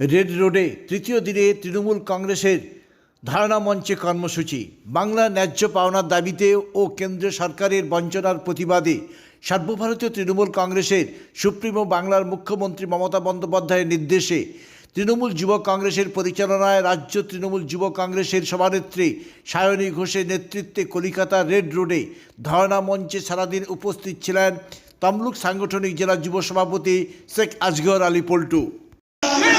Red রোডে তৃতীয় দিনে তৃণমূল কংগ্রেসের ধারণা মঞ্চে কর্মসূচি। বাংলার ন্যায্য পাওনার দাবিতে ও কেন্দ্র সরকারের বঞ্চনার প্রতিবাদে সর্বভারতীয় তৃণমূল কংগ্রেসের সুপ্রিমো বাংলার মুখ্যমন্ত্রী মমতা বন্দ্যোপাধ্যায়ের নির্দেশে তৃণমূল যুব কংগ্রেসের পরিচালনায় রাজ্য তৃণমূল যুব কংগ্রেসের সভানেত্রী সায়নী ঘোষের নেতৃত্বে কলিকাতা রেড রোডে ধর্ণা মঞ্চে সারাদিন উপস্থিত ছিলেন তমলুক সাংগঠনিক জেলা যুব সভাপতি শেখ আজগর আলী পল্টু।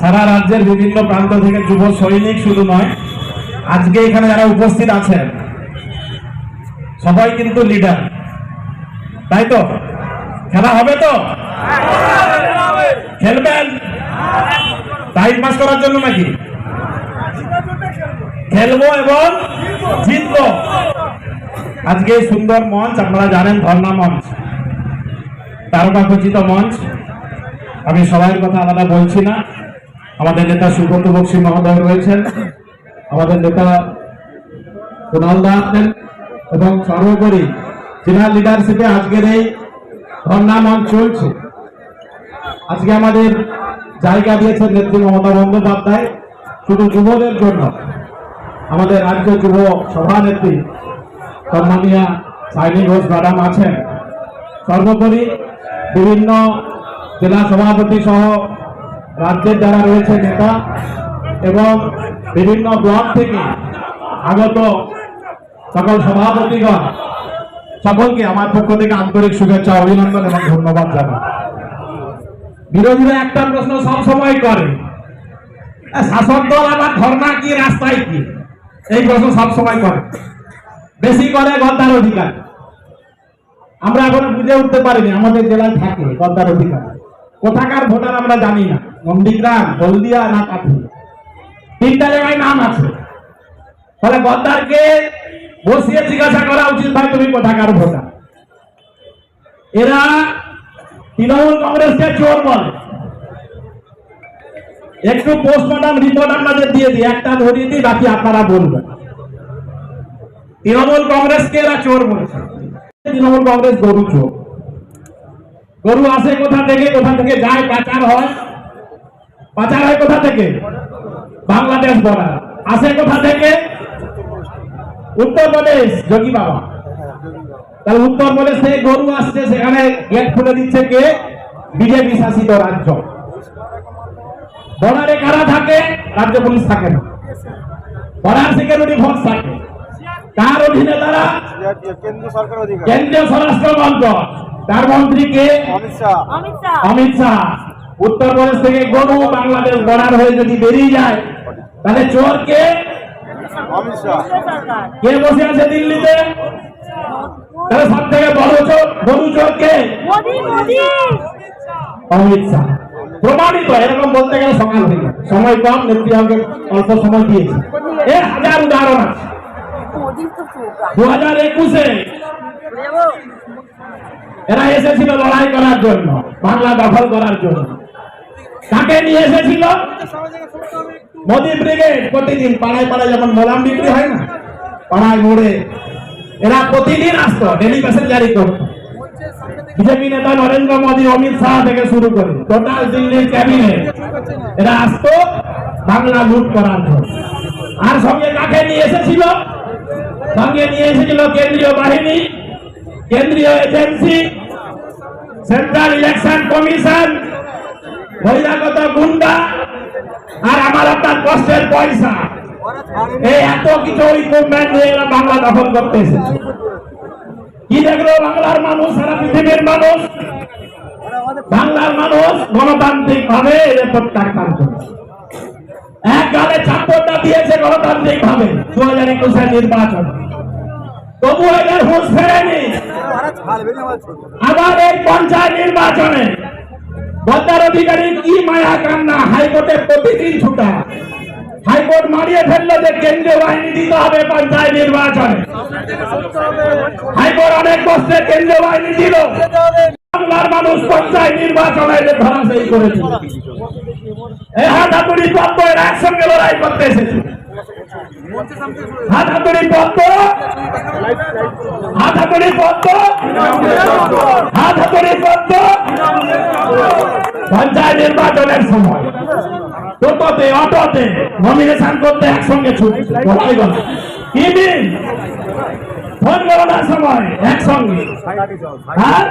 সারা রাজ্যের বিভিন্ন প্রান্ত থেকে যুব সৈনিক শুধু নয়, আজকে এখানে যারা উপস্থিত আছেন, সবাই কিন্তু লিডার তাই তো? খেলা হবে তো? খেলবেন? টাইম পাস করার জন্য নাকি? খেলব এবং জিতবো। আজকে সুন্দর মঞ্চ, আপনারা জানেন ধর্ণা মঞ্চ তারকা খচিত মঞ্চ। আমি সবার কথা আলাদা বলছি না। আমাদের নেতা সুব্রত বক্সী মহোদয় রয়েছেন। আমাদের নেতা কুণাল দা আছেন এবং সর্বোপরি জেনারেল লিডারশিপে আজকের এই ধর্ণা মঞ্চ চলছে। আজকে আমাদের জায়গা দিয়েছেন নেত্রী মমতা বন্দ্যোপাধ্যায়, শুধু যুবদের জন্য। আমাদের রাজ্য যুব সভানেত্রী সম্মানীয় সাইনি ঘোষ ম্যাডাম আছেন। সর্বোপরি বিভিন্ন জেলা সভাপতি সহ রাজ্যের যারা রয়েছে নেতা এবং বিভিন্ন ব্লক থেকে আগত সকল সভাপতিগণ সকলকে আমার পক্ষ থেকে আন্তরিক শুভেচ্ছা অভিনন্দন এবং ধন্যবাদ জানাই। বিরোধীরা একটা প্রশ্ন সবসময় করে "এ, শাসক দল আবার ধর্ণা কি রাস্তায় কি? এই প্রশ্ন সবসময় করে। বেশি করে গদ্দার অধিকার। আমরা এখন বুঝে উঠতে পারিনি আমাদের জেলায় থাকে গদ্দার অধিকার। কোথাকার ভোটার আমরা জানি না। নন্দীগ্রাম হলদিয়া না কাঠি তিনটা জায়গায় নাম আছে। ফলে গদ্দারকে বসিয়ে জিজ্ঞাসা করা উচিত, ভাই, তুমি কোথাকার ভোটার? এরা তৃণমূল কংগ্রেসকে চোর বলে। একটু পোস্টমর্টম রিপোর্ট আপনাদের দিয়ে দিই, একটা ধরিয়ে দিই, বাকি আপনারা বলবেন। তৃণমূল কংগ্রেসকে এরা চোর বলেছে তৃণমূল কংগ্রেস গরু চোর। গরু আসে কোথা থেকে কোথা থেকে যায়, পাচার হয়। পাচার হয় কোথা থেকে? বাংলাদেশ বর্ডার। আসে কোথা থেকে? উত্তরপ্রদেশ যোগী বাবা। তাহলে উত্তরপ্রদেশ থেকে গরু আসছে সেখানে গেট খুলে দিচ্ছে কে? বিজেপি শাসিত রাজ্য। বর্ডারে কারা থাকে? রাজ্য পুলিশ থাকে না। বর্ডার সিকিউরিটি ফোর্স থাকে। তার অধীনে তারা? কেন্দ্রীয় স্বরাষ্ট্র মন্ত্রক। তার মন্ত্রীকে অমিত শাহ অমিত শাহ। অমিত শাহ। উত্তরপ্রদেশ থেকে গরু বাংলাদেশ বর্ডার হয়ে যদি বেরিয়ে যায় তাহলে শাহ সরকার কে বসে আছে দিল্লিতে? তাহলে সব থেকে বড় চোর গরু মোদি মোদি। অমিত শাহ। প্রমাণিত এরকম বলতে গেলে সকাল থেকে সময় কম নেত্রী আমাকে অল্প সময় দিয়েছে। এ হাজার উদাহরণ আছে। দু হাজার একুশে এরা এসেছিল লড়াই করার জন্য বাংলা দখল করার জন্য। কাকে নিয়ে এসেছিল। মোদি ব্রিগেড প্রতিদিন পাড়ায় পাড়ায় যখন মোলাম বিক্রি হয় না, পাড়ায় মোড়ে, এরা প্রতিদিন আসতো ডেলি প্যাসেঞ্জারি করতো। বিজেপি নেতা নরেন্দ্র মোদী, অমিত শাহ থেকে শুরু করে টোটাল দিল্লির ক্যাবিনেট এরা আসতো বাংলা লুট করার জন্য। আর সঙ্গে কাকে নিয়ে এসেছিল, সঙ্গে নিয়ে এসেছিল কেন্দ্রীয় বাহিনী, কেন্দ্রীয় এজেন্সি সেন্ট্রাল ইলেকশন কমিশন বহিরাগত গুন্ডা আর আমার আপনার কষ্টের পয়সা। এই এত কিছু ইকুইপমেন্ট নিয়ে এরা বাংলা দখল করতে এসেছে। কি দেখল বাংলার মানুষ সারা পৃথিবীর মানুষ? বাংলার মানুষ গণতান্ত্রিক ভাবে এদের প্রত্যাখ্যান করেছে। এক গালে চাপ্পরটা দিয়েছে গণতান্ত্রিক ভাবে দু হাজার একুশের নির্বাচন। তবু এদের হুঁশ ফেরেনি। আবার এই পঞ্চায়েত নির্বাচনে বন্দার অধিকারী কি মায়া কান্না? হাইকোর্টে প্রতিদিন ছুটা। হাইকোর্ট মারিয়ে ফেলল যে কেন্দ্রীয় বাহিনী দিতে হবে পঞ্চায়েত নির্বাচনে। হাইকোর্ট অনেক কষ্টে কেন্দ্রীয় বাহিনী দিল। বাংলার মানুষ পঞ্চায়েত নির্বাচনে যে ধরাশায়ী করেছে। এই হাতাতুড়ি পত্র এরা একসঙ্গে লড়াই করতে এসেছে। হাতাতুড়ি পত্র হাতাতুড়ি পত্র হাতাতুড়ি পত্র পঞ্চায়েত নির্বাচনের সময়। টোটোতে অটোতে নমিনেশন করতে একসঙ্গে কি দিন? ভোট গণনার সময় আর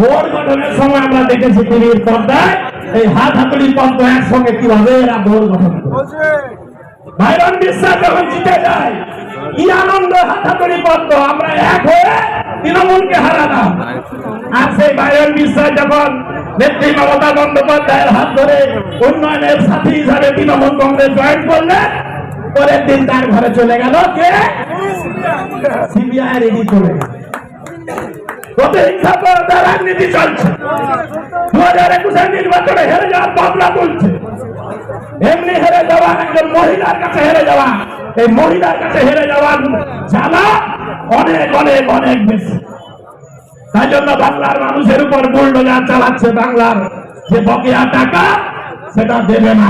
ভোট গঠনের সময় আমরা দেখেছি পর্দায় এই হাত হাতুড়ি পদ্ম একসঙ্গে কীভাবে এরা জিতে যায়, কি আনন্দ হাতাতড়ি পদ্ম আমরা এক হয়ে তৃণমূলকে হারালাম। আর সেই ভাইরন বিশ্বাস যখন নেত্রী মমতা বন্দ্যোপাধ্যায়ের হাত ধরে উন্নয়নের সাথী হিসাবে তৃণমূল কংগ্রেস জয়েন করলেন পরের দিন তার ঘরে চলে গেল কে? সিবিআই রেডি চলে গেল। চলছে। দু হাজার হেরে যাওয়ার এমনি হেরে যাওয়া মহিলার কাছে হেরে যাওয়া। এই মহিলার কাছে হেরে অনেক অনেক অনেক বেশি। তাই জন্য বাংলার মানুষের উপর বুলডোজার চালাচ্ছে বাংলার যে বকেয়া টাকা, সেটা দেবে না।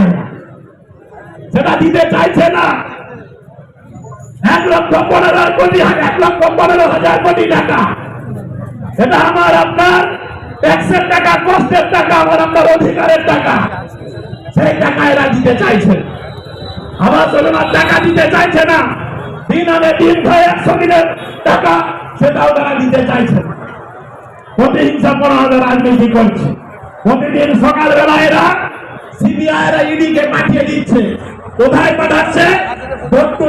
সেটা দিতে চাইছে না। এক লক্ষ পনেরো কোটি, এক লক্ষ পনেরো হাজার কোটি টাকা। এটা আমার আপনার ট্যাক্সের টাকা, কষ্টের টাকা, আমার আপনার অধিকারের টাকা। সেই টাকা এরা দিতে চাইছে। আবাস যোজনার টাকা দিতে চাইছে না। দিন আনে দিন খায় একশো দিনের টাকা, সেটাও তারা দিতে চাইছে প্রতিহিংসা পড়ানোর রাজনীতি করছে। প্রতিদিন সকালবেলা এরা সিবিআই এরা ইডিকে পাঠিয়ে দিচ্ছে। কোথায় পাঠাচ্ছে?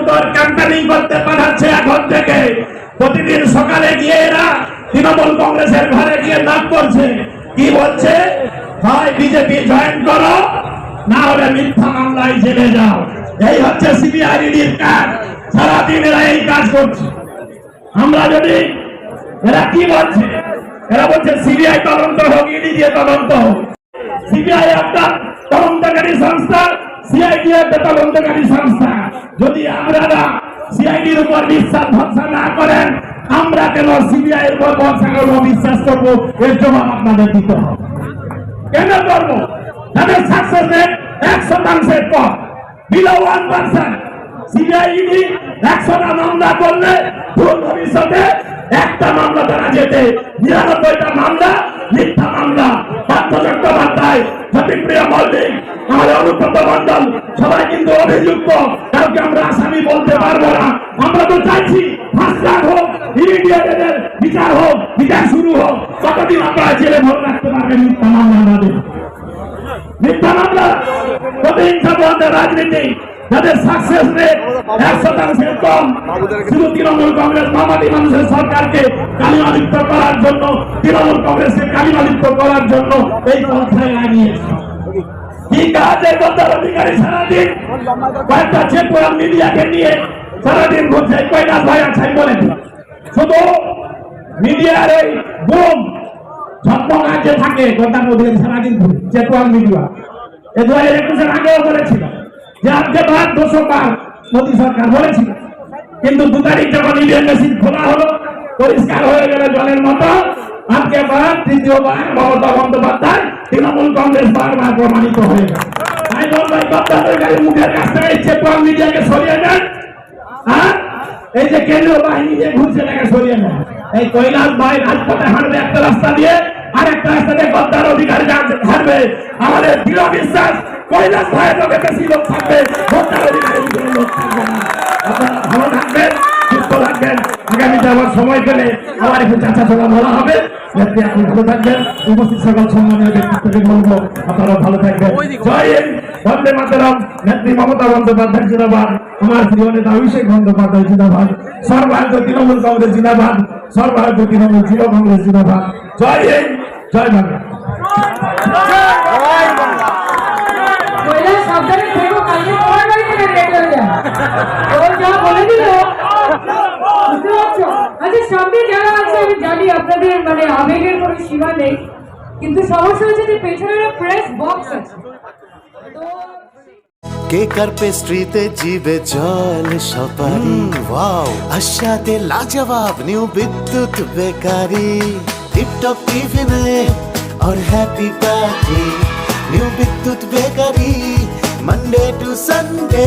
ডোর ক্যাম্পেনিং করতে পাঠাচ্ছে এখন থেকে। প্রতিদিন সকালে গিয়ে এরা তৃণমূল কংগ্রেসের ঘরে গিয়ে নাম করছে। কি বলছে? হয় বিজেপি জয়েন করো, না হলে মিথ্যা মামলায় জেলে যাও। এই হচ্ছে সিবিআই ইডির কাজ। সারাদিন এরা এই কাজ করছে। আমরা যদি এরা কি বলছে? এরা বলছে সিবিআই তদন্ত হোক ইডি দিয়ে তদন্ত হোক। সিবিআই একটা তদন্তকারী সংস্থা। সিআইডি একটা তদন্তকারী সংস্থা, যদি আপনারা সিআইডির উপর বিশ্বাস ভরসা না করেন, আমরা কেন সিবিআই এর উপর ভরসা করব, বিশ্বাস করব? এর জবাব আপনাদের দিতে হবে। কেন করব? তাদের সাকসেস রেট এক শতাংশের পর বিলো ওয়ান পার্সেন্ট সিবিআইডি একশোটা মামলা করলে দূর ভবিষ্যতে একটা মামলা তারা যেতে, নিরানব্বইটা মামলা, মিথ্যা মামলা পার্থ চট্টোপাধ্যায় সতীপ্রিয়া মল্লিক আমাদের অনুব্রত মন্ডল সবাই কিন্তু অভিযুক্ত। কাউকে আমরা আসামি বলতে পারব না। আমরা তো চাইছি ফার্স্ট হোক ইমিডিয়েটের বিচার হোক, বিচার শুরু হোক। কতদিন আপনারা জেলে ভরে রাখতে পারবেন, মিথ্যা মামলা আমাদের মিথ্যা মামলা প্রতিহিংসা বন্ধ রাজনীতি, যাদের সাকসেস রেট এক শতাংশের কম, শুধু তৃণমূল কংগ্রেস মামাটি মানুষের সরকারকে কালিমালিপ্ত করার জন্য, তৃণমূল কংগ্রেসকে কালিমালিপ্ত করার জন্য এই পন্থায় লাগিয়েছে। অধিকারী সারাদিন কয়েকটা মিডিয়াকে নিয়ে সারাদিন শুধু থাকে মিডিয়া। এ আগেও বলেছিল যে মোদী সরকার বলেছিল। কিন্তু দু তারিখ যখন ইন্ডিয়ান মেশিন খোলা হলো, পরিষ্কার হয়ে গেল জলের মতো। আজকে বার তৃতীয়বার মমতা বন্দ্যোপাধ্যায় তৃণমূল কংগ্রেস বারবার প্রমাণিত হয়ে মুখের মিডিয়াকে সরিয়ে দেন আর এই যে কেন্দ্রীয় বাহিনী যে ঘুরছে, তাকে সরিয়ে নেয় এই কৈলাস ভাই রাজপথে হাঁটবে একটা রাস্তা দিয়ে, আর একটা রাস্তা দিয়ে গদ্দার অধিকারী হাঁটবে। আমাদের দৃঢ় বিশ্বাস, কৈলাস ভাইয়ের লোকে থাকবে, গদ্দার আবার সময় পেলে আবার একটু চাচা চলা বলা হবে। যাতে আপনি ভালো থাকবেন। উপস্থিত সকল সম্মানীয় ব্যক্তিত্বকে বলব আপনারা ভালো থাকবেন। জয় হিন্দ। বন্দে মাতরম। নেত্রী মমতা বন্দ্যোপাধ্যায় জিন্দাবাদ। আমার প্রিয় নেতা অভিষেক বন্দ্যোপাধ্যায় জিন্দাবাদ। সর্বভারতীয় তৃণমূল কংগ্রেস জিন্দাবাদ। সর্বভারতীয় তৃণমূল যুব কংগ্রেস জিন্দাবাদ। জয় হিন্দ। জয় বাংলা। কৈলাস সাবধানে থেকো কালকে তোমার বাড়ি থেকে লেট হয়ে যায় ও যা বলে দিল সামনে যারা আছে আমি জানি আপনাদের মানে আবেগের কোনো সীমা নেই কিন্তু সমস্যা হচ্ছে যে পেছনে প্রেস বক্স আছে তো কেক আর পেস্ট্রিতে জিবে জল সপারি ওয়াও আশাতে লাজবাব নিউ বিদ্যুৎ বেকারি টিপটপ টিফিনে और happy party new Bidyut bakery Monday to Sunday